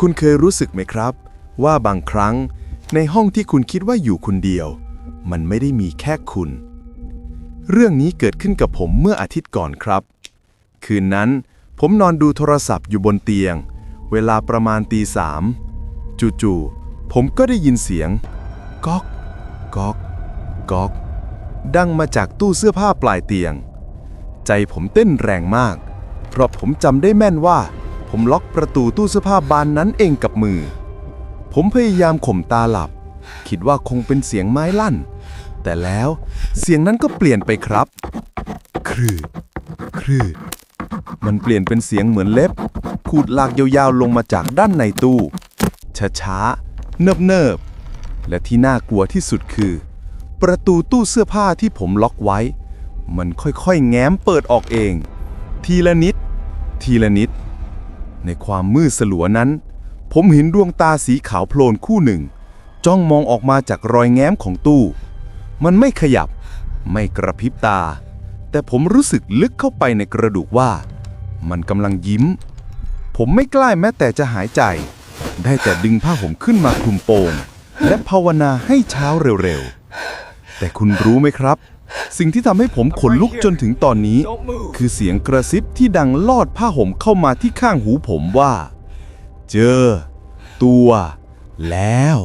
คุณเคยรู้สึกไหมครับ ว่าบางครั้งในห้องที่คุณคิดว่าอยู่คนเดียว มันไม่ได้มีแค่คุณ เรื่องนี้เกิดขึ้นกับผมเมื่ออาทิตย์ก่อนครับ คืนนั้นผมนอนดูโทรศัพท์อยู่บนเตียง เวลาประมาณตีสามจู่ๆผมก็ได้ยินเสียงก๊อกก๊อกก๊อก ดังมาจากตู้เสื้อผ้าปลายเตียง ใจผมเต้นแรงมาก เพราะผมจำได้แม่นว่า ผมล็อกประตูตู้เสื้อผ้าบานนั้นเองกับมือ ผมพยายามข่มตาหลับ คิดว่าคงเป็นเสียงไม้ลั่น แต่แล้วเสียงนั้นก็เปลี่ยนไปครับ ครืดครืดมันเปลี่ยนเป็นเสียงเหมือนเล็บขูดลากยาวๆลงมาจากด้านในตู้ช้าๆเนิบๆและที่น่ากลัวที่สุดคือ ประตูตู้เสื้อผ้าที่ผมล็อกไว้ มันค่อยๆ แง้มเปิดออกเอง ทีละนิด ทีละนิด ในความมืดสลัวนั้น ผมเห็นดวงตาสีขาวโพลนคู่หนึ่ง จ้องมองออกมาจากรอยแง้มของตู้ มันไม่ขยับ ไม่กระพริบตา แต่ผมรู้สึกลึกเข้าไปในกระดูกว่า มันกำลังยิ้ม ผมไม่กล้าแม้แต่จะหายใจ ได้แต่ดึงผ้าห่มขึ้นมาคลุมโปงและภาวนาให้เช้าเร็วๆ แต่คุณรู้ไหมครับ สิ่งที่ทำให้ผมขนลุกจนถึงตอนนี้ คือเสียงกระซิบที่ดังลอดผ้าห่มเข้ามาที่ข้างหูผมว่า เจอ ตัว แล้ว